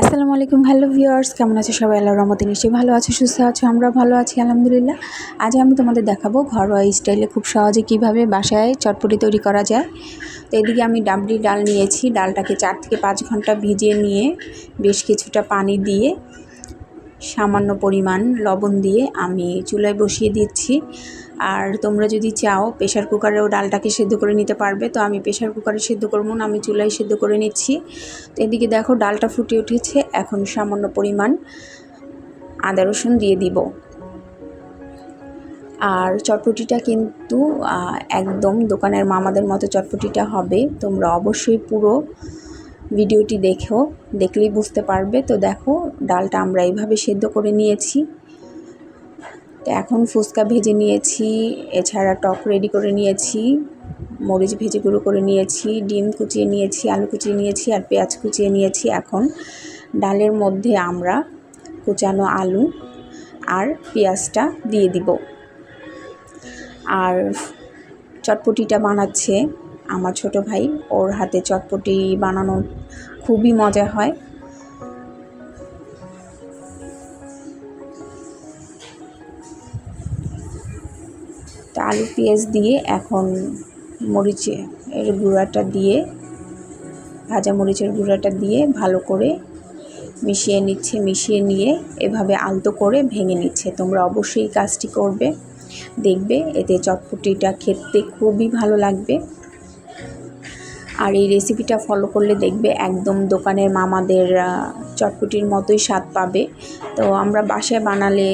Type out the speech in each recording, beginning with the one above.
আসসালামু আলাইকুম hello viewers কেমন আছে সবাই? আল্লাহর রহমতে নিশ্চয়ই ভালো আছে, সুস্থ আছো আমরা ভালো আছি, আলহামদুলিল্লাহ। আজ আমি তোমাদের দেখাবো ঘরোয়া স্টাইলে খুব সহজে কীভাবে বাসায় চটপটি তৈরি করা যায়। তো এদিকে আমি ডাবলি ডাল নিয়েছি, ডালটাকে চার থেকে পাঁচ ঘণ্টা ভিজিয়ে নিয়ে বেশ কিছুটা পানি দিয়ে সামান্য পরিমাণ লবণ দিয়ে আমি চুলায় বসিয়ে দিচ্ছি। আর তোমরা যদি চাও প্রেশার কুকারেও ডালটাকে সেদ্ধ করে নিতে পারবে। তো আমি প্রেশার কুকারে সেদ্ধ করব না, আমি চুলায় সেদ্ধ করে নিচ্ছি। তো এদিকে দেখো, ডালটা ফুটে উঠেছে। এখন সামান্য পরিমাণ আদা রসুন দিয়ে দিব। আর চটপটিটা কিন্তু একদম দোকানের মামাদের মতো চটপটিটা হবে। তোমরা অবশ্যই পুরো ভিডিওটি দেখো দেখলেই বুঝতে পারবে। তো দেখো, ডালটা আমরা এইভাবে সেদ্ধ করে নিয়েছি। তো এখন ফুচকা ভেজে নিয়েছি, এছাড়া টক রেডি করে নিয়েছি, মরিচ ভেজে গুঁড়ো করে নিয়েছি, ডিম কুচিয়ে নিয়েছি, আলু কুচিয়ে নিয়েছি, আর পেঁয়াজ কুচিয়ে নিয়েছি। এখন ডালের মধ্যে আমরা কুচানো আলু আর পেঁয়াজটা দিয়ে দিব। আর চটপটিটা বানাচ্ছে আমার ছোট ভাই, ওর হাতে চটপটি বানানো খুবই মজা হয়। তো আলু পেঁয়াজ দিয়ে এখন মরিচে এর গুঁড়াটা দিয়ে, ভাজা মরিচের গুঁড়াটা দিয়ে ভালো করে মিশিয়ে নিচ্ছে, মিশিয়ে নিয়ে এভাবে আলতো করে ভেঙে নিচ্ছে। তোমরা অবশ্যই কাজটি করবে, দেখবে, এতে চটপটিটা খেতে খুবই ভালো লাগবে। আর এই রেসিপিটা ফলো করলে দেখবে একদম দোকানের মামাদের চটপটির মতোই স্বাদ পাবে। তো আমরা বাসায় বানালে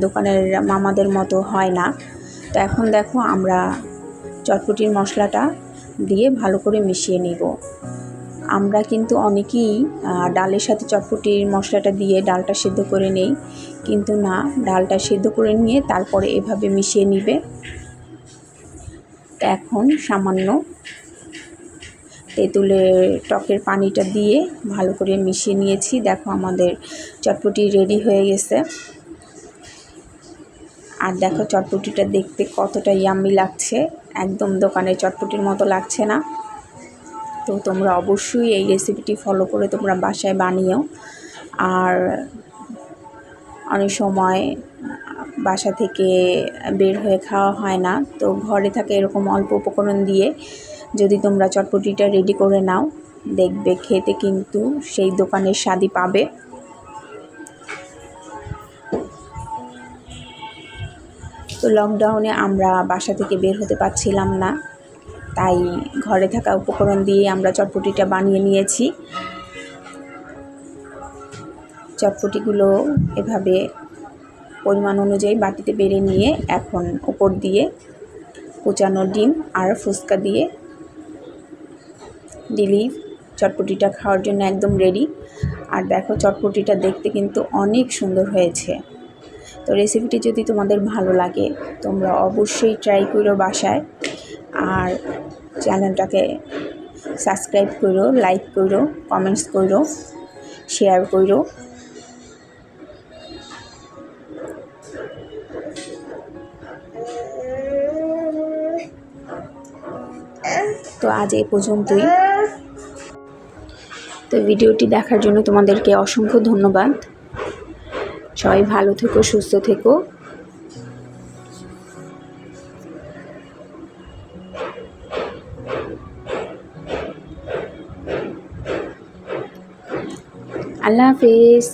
দোকানের মামাদের মতো হয় না। তো এখন দেখো আমরা চটপটির মশলাটা দিয়ে ভালো করে মিশিয়ে নিব। আমরা কিন্তু অনেকেই ডালের সাথে চটপটির মশলাটা দিয়ে ডালটা সেদ্ধ করে নেই। কিন্তু না, ডালটা সেদ্ধ করে নিয়ে তারপরে এভাবে মিশিয়ে নিবে। এখন সামান্য তেঁতুলের টকের পানিটা দিয়ে ভালো করে মিশিয়ে নিয়েছি। দেখো আমাদের চটপটি রেডি হয়ে গেছে। আর দেখো চটপটিটা দেখতে কতটা ইয়াম্মি লাগছে। একদম দোকানের চটপটির মতো লাগছে না। তো তোমরা অবশ্যই এই রেসিপিটি ফলো করে তোমরা বাসায় বানিয়েও আর অনেক সময় বাসা থেকে বের হয়ে খাওয়া হয় না। তো ঘরে থাকে এরকম অল্প উপকরণ দিয়ে যদি তোমরা চটপটিটা রেডি করে নাও, দেখবে খেতে কিন্তু সেই দোকানের স্বাদই পাবে। তো লকডাউনে আমরা বাসা থেকে বের হতে পারছিলাম না, তাই ঘরে থাকা উপকরণ দিয়ে আমরা চটপটিটা বানিয়ে নিয়েছি। চটপটিগুলো এভাবে পরিমাণ অনুযায়ী বাটিতে বেড়ে নিয়ে এখন উপর দিয়ে কুচানো ডিম আর ফুচকা দিয়ে দিলি চটপটিটা খাওয়ার জন্য একদম রেডি আর দেখো চটপটিটা দেখতে কিন্তু অনেক সুন্দর হয়েছে। তো রেসিপিটি যদি তোমাদের ভালো লাগে, তোমরা অবশ্যই ট্রাই করো বাসায়। আর চ্যানেলটাকে সাবস্ক্রাইব করো লাইক করো কমেন্টস করো শেয়ার করো। তো আজ এ পর্যন্তই। তো ভিডিওটি দেখার জন্য তোমাদেরকে অসংখ্য ধন্যবাদ। সবাই ভালো থেকো সুস্থ থেকো। আল্লাহ হাফিজ।